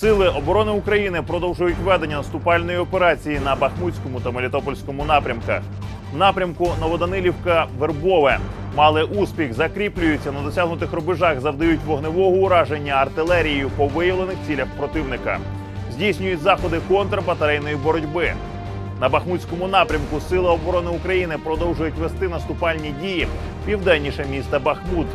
Сили оборони України продовжують ведення наступальної операції на Бахмутському та Мелітопольському напрямках. Напрямку Новоданилівка Вербове мали успіх, закріплюються на досягнутих рубежах, завдають вогневого ураження артилерією по виявлених цілях противника. Здійснюють заходи контрбатарейної боротьби. На Бахмутському напрямку Сили оборони України продовжують вести наступальні дії південніше міста Бахмут.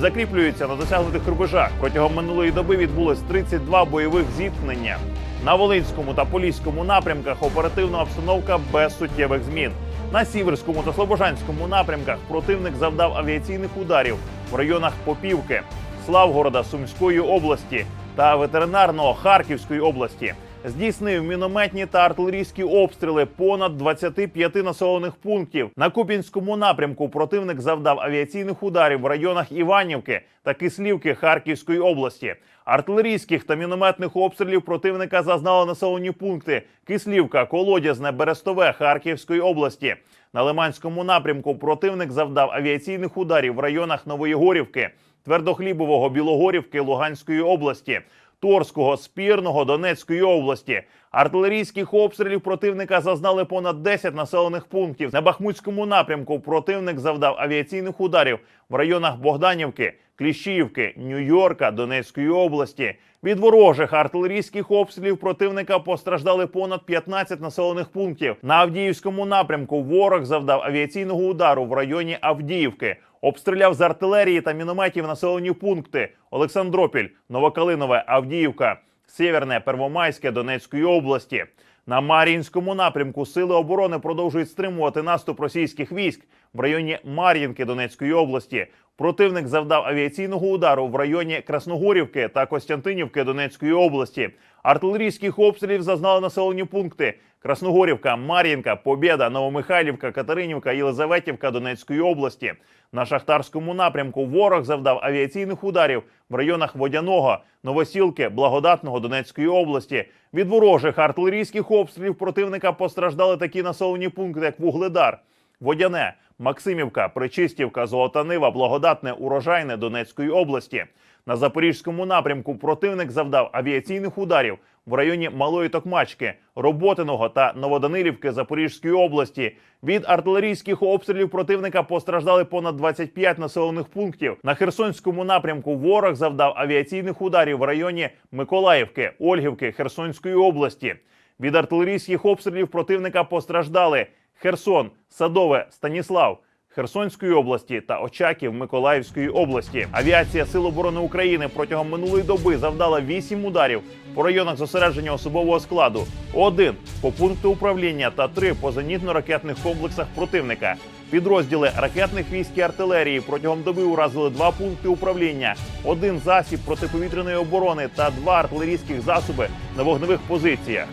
Закріплюються на досягнутих рубежах. Протягом минулої доби відбулось 32 бойових зіткнення. На Волинському та Поліському напрямках оперативна обстановка без суттєвих змін. На Сіверському та Слобожанському напрямках противник завдав авіаційних ударів в районах Попівки, Славгорода Сумської області та ветеринарного Харківської області. Здійснив мінометні та артилерійські обстріли понад 25 населених пунктів. На Купінському напрямку противник завдав авіаційних ударів в районах Іванівки та Кислівки Харківської області. Артилерійських та мінометних обстрілів противника зазнали населені пункти Кислівка, Колодязне, Берестове Харківської області. На Лиманському напрямку противник завдав авіаційних ударів в районах Новоєгорівки, Твердохлібового, Білогорівки Луганської області. Торського, Спірного, Донецької області. Артилерійських обстрілів противника зазнали понад 10 населених пунктів. На Бахмутському напрямку противник завдав авіаційних ударів в районах Богданівки, Кліщіївки, Нью-Йорка, Донецької області. Від ворожих артилерійських обстрілів противника постраждали понад 15 населених пунктів. На Авдіївському напрямку ворог завдав авіаційного удару в районі Авдіївки. Обстріляв з артилерії та мінометів населені пункти Олександропіль, Новокалинове, Авдіївка, Сєверне, Первомайське Донецької області. На Мар'їнському напрямку сили оборони продовжують стримувати наступ російських військ в районі Мар'їнки Донецької області. Противник завдав авіаційного удару в районі Красногорівки та Костянтинівки Донецької області. Артилерійських обстрілів зазнали населені пункти: Красногорівка, Мар'їнка, Побєда, Новомихайлівка, Катеринівка, Єлизаветівка Донецької області. На шахтарському напрямку ворог завдав авіаційних ударів в районах Водяного, Новосілки, Благодатного Донецької області. Від ворожих артилерійських обстрілів противника постраждали такі населені пункти, як Вугледар, Водяне, Максимівка, Причистівка, Золотанива, Благодатне, Урожайне Донецької області. На запорізькому напрямку противник завдав авіаційних ударів в районі Малої Токмачки, Роботиного та Новоданилівки Запорізької області. Від артилерійських обстрілів противника постраждали понад 25 населених пунктів. На Херсонському напрямку ворог завдав авіаційних ударів в районі Миколаївки, Ольгівки, Херсонської області. Від артилерійських обстрілів противника постраждали Херсон, Садове, Станіслав. Херсонської області та Очаків Миколаївської області. Авіація Сил оборони України протягом минулої доби завдала 8 ударів по районах зосередження особового складу, один по пункту управління та три по зенітно-ракетних комплексах противника. Підрозділи ракетних військ і артилерії протягом доби уразили два пункти управління, один засіб протиповітряної оборони та два артилерійських засоби на вогневих позиціях.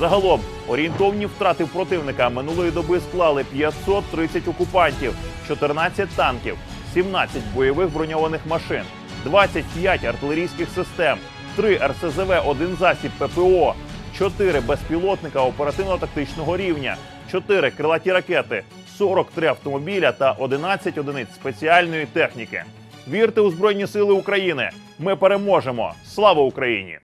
Загалом орієнтовні втрати противника минулої доби склали 530 окупантів, 14 танків, 17 бойових броньованих машин, 25 артилерійських систем, 3 РСЗВ, 1 засіб ППО, 4 безпілотника оперативно-тактичного рівня, 4 крилаті ракети, 43 автомобіля та 11 одиниць спеціальної техніки. Вірте у Збройні Сили України! Ми переможемо! Слава Україні!